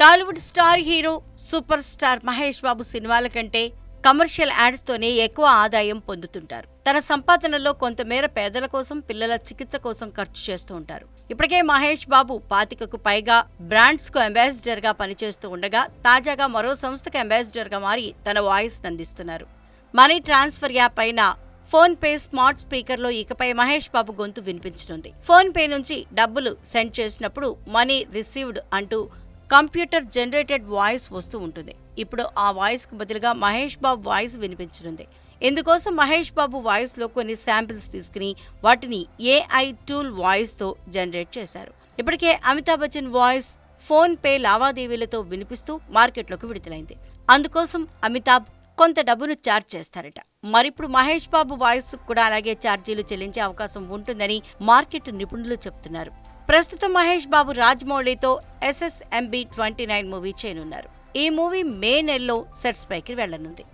Tollywood star hero super star Mahesh Babu సినిమాల కంటే commercial ads తోనే ఎక్కువ ఆదాయం పొందుతుంటారు. తన సంపాదనలో కొంతమేర పేదల కోసం పిల్లల చికిత్స కోసం ఖర్చు చేస్తూ ఉంటారు. ఇప్పటికే మహేష్ బాబు పాతికకు పైగా బ్రాండ్స్కు అంబాసిడర్గా పనిచేస్తూ ఉండగా తాజాగా మరో సంస్థకు అంబాసిడర్గా మారి తన వాయిస్ అందిస్తున్నారు మనీ ట్రాన్స్ఫర్ యాప్ అయిన ఫోన్ పే స్మార్ట్ స్పీకర్లో ఇకపై మహేష్ బాబు గొంతు వినిపించనుంది. ఫోన్ పే నుంచి డబ్బులు సెండ్ చేసినప్పుడు మనీ రిసీవ్డ్ అంటూ కంప్యూటర్ జనరేటెడ్ వాయిస్ వస్తూ ఉంటుంది. ఇప్పుడు ఆ వాయిస్కు బదులుగా మహేష్ బాబు వాయిస్ వినిపించనుంది. ఇందుకోసం మహేష్ బాబు వాయిస్లో కొన్ని శాంపిల్స్ తీసుకుని వాటిని ఏఐ టూల్ వాయిస్తో జనరేట్ చేశారు. ఇప్పటికే Amitabh Bachchan voice PhonePe లావాదేవీలతో వినిపిస్తూ మార్కెట్లోకి విడుదలైంది. అందుకోసం అమితాబ్ కొంత డబ్బును ఛార్జ్ చేస్తారట. మరిప్పుడు మహేష్ బాబు వాయిస్ కూడా అలాగే ఛార్జీలు చెల్లించే అవకాశం ఉంటుందని మార్కెట్ నిపుణులు చెబుతున్నారు ప్రస్తుతం మహేష్ బాబు రాజమౌళితో ఎస్ఎస్ఎంబి ట్వంటీ నైన్ మూవీ చేయనున్నారు. ఈ మూవీ మే నెలలో సెట్స్ పైకి వెళ్ళనుంది